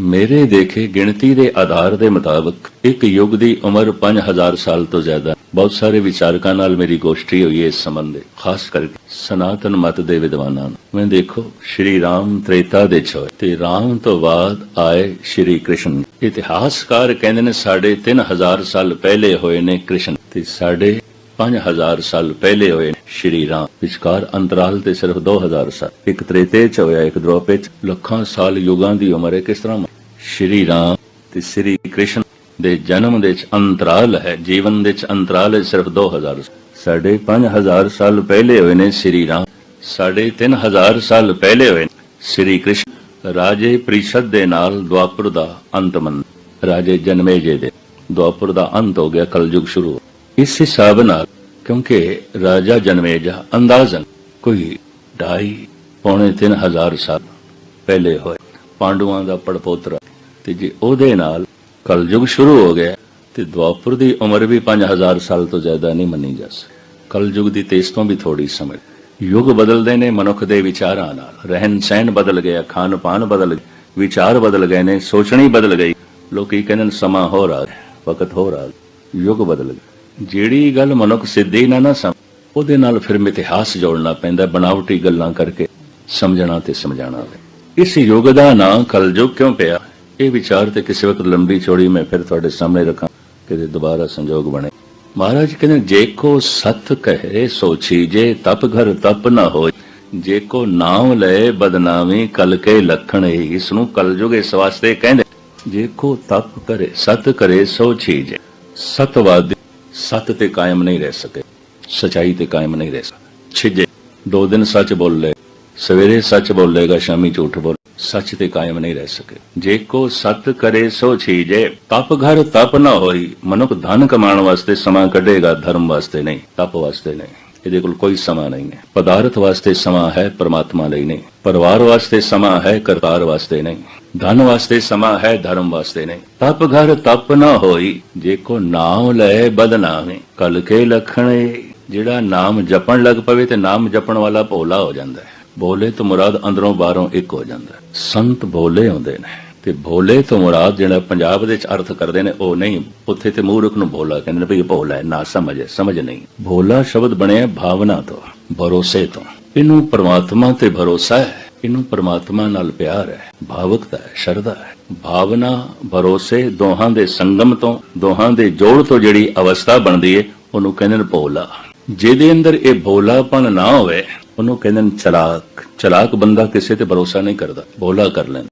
ਮੇਰੇ ਦੇਖੇ ਗਿਣਤੀ ਦੇ ਆਧਾਰ ਦੇ ਮੁਤਾਬਕ ਇੱਕ ਯੁੱਗ ਦੀ ਉਮਰ 5000 ਸਾਲ ਤੋਂ ਜ਼ਿਆਦਾ। ਬਹੁਤ ਸਾਰੇ ਵਿਚਾਰਕਾਂ ਨਾਲ ਮੇਰੀ ਗੋਸ਼ਟੀ ਹੋਈ ਇਸ ਸੰਬੰਧ, ਖਾਸ ਕਰਕੇ ਸਨਾਤਨ ਮਤ ਦੇ ਵਿਦਵਾਨਾਂ ਨੂੰ। ਮੈਂ ਦੇਖੋ, ਸ਼੍ਰੀ ਰਾਮ ਤ੍ਰੇਤਾ ਦੇ ਚ ਤੇ ਰਾਮ ਤੋਂ ਬਾਅਦ ਆਏ ਸ਼੍ਰੀ ਕ੍ਰਿਸ਼ਨ। ਇਤਿਹਾਸਕਾਰ ਕਹਿੰਦੇ ਨੇ ਸਾਡੇ 3000 ਸਾਲ ਪਹਿਲੇ ਹੋਏ ਨੇ ਕ੍ਰਿਸ਼ਨ ਤੇ ਸਾਡੇ 5000 ਸਾਲ ਪਹਿਲੇ ਹੋਏ ਨੇ ਸ਼੍ਰੀ ਰਾਮ। ਵਿਚਕਾਰ ਅੰਤਰਾਲ ਤੇ ਸਿਰਫ 2000 ਸਾਲ। ਇੱਕ ਤ੍ਰੇਤੇ ਚ ਹੋਇਆ ਇੱਕ ਦ੍ਰੋਪੇ ਚ ਲੱਖਾਂ ਸਾਲ ਯੁਗਾਂ ਦੀ ਉਮਰ ਹੈ, ਕਿਸ ਤਰ੍ਹਾਂ? ਸ਼੍ਰੀ ਰਾਮ ਤੇ ਸ਼੍ਰੀ ਕ੍ਰਿਸ਼ਨ ਦੇ ਜਨਮ ਦੇ ਚ ਅੰਤਰਾਲ ਹੈ, ਜੀਵਨ ਦੇ ਚ ਅੰਤਰਾਲ ਹੈ ਸਿਰਫ 2000 ਸਾਡੇ 5000 ਸਾਲ ਪਹਿਲੇ ਹੋਏ ਨੇ ਸ਼੍ਰੀ ਰਾਮ। ਸਾਡੇ 3000 ਸਾਲ ਪਹਿਲੇ ਹੋਏ ਨੇ ਸ਼੍ਰੀ ਕ੍ਰਿਸ਼ਨ। ਰਾਜੇ ਪ੍ਰੀਸ਼ਦ ਦੇ ਨਾਲ ਦੁਆਪਰ ਦਾ ਅੰਤ ਮੰਨ। ਰਾਜੇ ਜਨਮੇਜੇ ਦੇ। ਦੁਆਪਰ ਦਾ ਅੰਤ ਹੋ ਗਿਆ, ਕਲਯੁਗ ਸ਼ੁਰੂ। ਇਸ ਹਿਸਾਬ ਨਾਲ, ਕਿਉਂਕਿ ਰਾਜਾ ਜਨਮੇਜਾ ਅੰਦਾਜ਼ਨ ਕੋਈ ਢਾਈ ਪੌਣੇ 3000 ਸਾਲ ਪਹਿਲੇ ਹੋਏ। ਪਾਂਡਵਾਂ ਦਾ ਪੜਪੋਤਰਾ। ਤੇ ਜੇ ਉਹਦੇ ਨਾਲ ਕਲਯੁਗ ਸ਼ੁਰੂ ਹੋ ਗਿਆ, ਤੇ ਦੁਆਪਰ ਦੀ ਉਮਰ ਵੀ 5000 ਸਾਲ ਤੋਂ ਜ਼ਿਆਦਾ ਨਹੀਂ ਮੰਨੀ ਜਾ ਸਕਦੀ ਕਲਯੁਗ ਦੀ ਤੇਜ਼ ਤੋਂ ਵੀ ਥੋੜੀ ਸਮਝ। ਯੁੱਗ ਬਦਲਦੇ ਨੇ ਮਨੁੱਖ ਦੇ ਵਿਚਾਰਾਂ ਨਾਲ। ਰਹਿਣ ਸਹਿਣ ਬਦਲ ਗਿਆ, ਖਾਣ ਪਾਣ ਬਦਲ ਗਿਆ ਵਿਚਾਰ ਬਦਲ ਗਏ ਨੇ, ਸੋਚਣੀ ਬਦਲ ਗਈ। ਲੋਕੀ ਕਹਿੰਦੇ ਨੇ ਸਮਾਂ ਹੋ ਰਿਹਾ ਵਕਤ ਹੋ ਰਿਹਾ ਯੁੱਗ ਬਦਲ ਗਿਆ। ਜਿਹੜੀ ਗੱਲ ਮਨੁੱਖ ਸਿੱਧੀ ਨਾ ਨਾ ਸਮ ਉਹਦੇ ਨਾਲ ਫਿਰ ਮਿਥਿਹਾਸ ਜੋੜਨਾ ਪੈਂਦਾ, ਬਣਾਵਟੀ ਗੱਲਾਂ ਕਰਕੇ ਸਮਝਣਾ ਤੇ ਸਮਝਾਣਾ ਇਸ ਯੁੱਗ ਦਾ ਨਾਂ ਕਲਯੁਗ ਕਿਉਂ ਪਿਆ? ਇਹ ਵਿਚਾਰ ਤੇ ਕਿਸੇ ਵਕਤ ਲੰਬੀ ਚੌੜੀ ਮੈਂ ਫਿਰ ਤੁਹਾਡੇ ਸਾਹਮਣੇ ਰੱਖਾਂ, ਕਿਤੇ ਦੁਬਾਰਾ ਸੰਜੋਗ ਬਣੇ। ਮਹਾਰਾਜ ਕਹਿੰਦੇ, ਜੇ ਕੋ ਸਤ ਕਹੇ ਸੋਚੀ ਜੇ ਤਪ ਘਰ ਤਪ ਨਾ ਹੋਏ। ਜੇ ਕੋ ਨਾਮ ਲਏ ਬਦਨਾਮੀ, ਕਲ ਕੇ ਲਖਣ ਹੀ ਇਸ ਨੂੰ ਕਲਯੁਗ ਇਸ ਵਾਸਤੇ ਕਹਿੰਦੇ। ਜੇ ਕੋ ਤਪ ਕਰੇ, ਸਤ ਕਰੇ ਸੋਚੀ ਜੇ ਸਤਵਾਦੀ ਸਤ ਤੇ ਕਾਇਮ ਨਹੀਂ ਰਹਿ ਸਕੇ, ਸਚਾਈ ਤੇ ਕਾਇਮ ਨਹੀਂ ਰਹਿ ਸਕੇ। ਛਿਜੇ, ਦੋ ਦਿਨ ਸੱਚ ਬੋਲੇ, ਸਵੇਰੇ ਸੱਚ ਬੋਲੇਗਾ, ਸ਼ਾਮੀ ਝੂਠ ਬੋਲ, ਸੱਚ ਤੇ ਕਾਇਮ ਨਹੀਂ ਰਹਿ ਸਕੇ। ਜੇ ਕੋ ਸਤ ਕਰੇ ਸੋ ਛੀਜੇ, ਤਪ ਘਰ ਤਪ ਨਾ ਹੋਈ, ਮਨੁੱਖ ਧਨ ਕਮਾਉਣ ਵਾਸਤੇ ਸਮਾਂ ਕੱਢੇਗਾ, ਧਰਮ ਵਾਸਤੇ ਨਹੀਂ, ਤਪ ਵਾਸਤੇ ਨਹੀਂ। ਇਹਦੇ ਕੋਲ ਕੋਈ ਸਮਾਂ ਨਹੀਂ ਹੈ। ਪਦਾਰਥ ਵਾਸਤੇ ਸਮਾਂ ਹੈ, ਪਰਮਾਤਮਾ ਲਈ ਨਹੀਂ। ਪਰਿਵਾਰ ਵਾਸਤੇ ਸਮਾਂ ਹੈ, ਕਰਤਾਰ ਵਾਸਤੇ ਨਹੀਂ। ਧਨ ਵਾਸਤੇ ਸਮਾਂ ਹੈ, ਧਰਮ ਵਾਸਤੇ ਨਹੀਂ। ਤਪ ਘਰ ਤਪ ਨਾ ਹੋਈ, ਜੇ ਕੋ ਨਾਮ ਲੈ ਬਦਨਾਮੇ ਕਲ ਕੇ ਲਖਣੇ, ਜਿਹੜਾ ਨਾਮ ਜਪਣ ਲੱਗ ਪਵੇ ਤੇ ਨਾਮ ਜਪਣ ਵਾਲਾ ਭੋਲਾ ਹੋ ਜਾਂਦਾ ਹੈ। ਭੋਲੇ ਤੋਂ ਮੁਰਾਦ ਅੰਦਰੋਂ ਬਾਹਰੋਂ ਇੱਕ ਹੋ ਜਾਂਦਾ ਹੈ। ਸੰਤ ਬੋਲੇ ਹੁੰਦੇ ਨੇ। ਤੇ ਭੋਲੇ ਤੋਂ ਮੁਰਾਦ ਜਿਹੜਾ ਪੰਜਾਬ ਦੇ ਵਿੱਚ ਅਰਥ ਕਰਦੇ ਨੇ, ਉਹ ਨਹੀਂ। ਉੱਥੇ ਤੇ ਮੂਰਖ ਨੂੰ ਭੋਲਾ ਕਹਿੰਦੇ ਨੇ ਵੀ ਭੋਲਾ ਹੈ, ਨਾ ਸਮਝ ਹੈ ਸਮਝ ਨਹੀਂ। ਭੋਲਾ ਸ਼ਬਦ ਬਣਿਆ ਭਾਵਨਾ ਤੋਂ, ਭਰੋਸੇ ਤੋਂ। ਇਹਨੂੰ ਪ੍ਰਮਾਤਮਾ ਤੇ ਭਰੋਸਾ ਹੈ, ਇਹਨੂੰ ਪ੍ਰਮਾਤਮਾ ਨਾਲ ਪਿਆਰ ਹੈ, ਭਾਵਕਤਾ ਹੈ, ਸ਼ਰਧਾ ਹੈ। ਭਾਵਨਾ, ਭਰੋਸੇ ਦੋਹਾਂ ਦੇ ਸੰਗਮ ਤੋਂ, ਦੋਹਾਂ ਦੇ ਜੋੜ ਤੋਂ ਜਿਹੜੀ ਅਵਸਥਾ ਬਣਦੀ ਹੈ ਉਹਨੂੰ ਕਹਿੰਦੇ ਨੇ ਭੋਲਾ। ਜਿਹਦੇ ਅੰਦਰ ਇਹ ਭੋਲਾਪਣ ਨਾ ਹੋਵੇ, ਉਹਨੂੰ ਕਹਿੰਦੇ ਨੇ ਚਲਾਕ। ਚਲਾਕ ਬੰਦਾ ਕਿਸੇ ਤੇ ਭਰੋਸਾ ਨਹੀਂ ਕਰਦਾ, ਭੋਲਾ ਕਰ ਲੈਂਦਾ।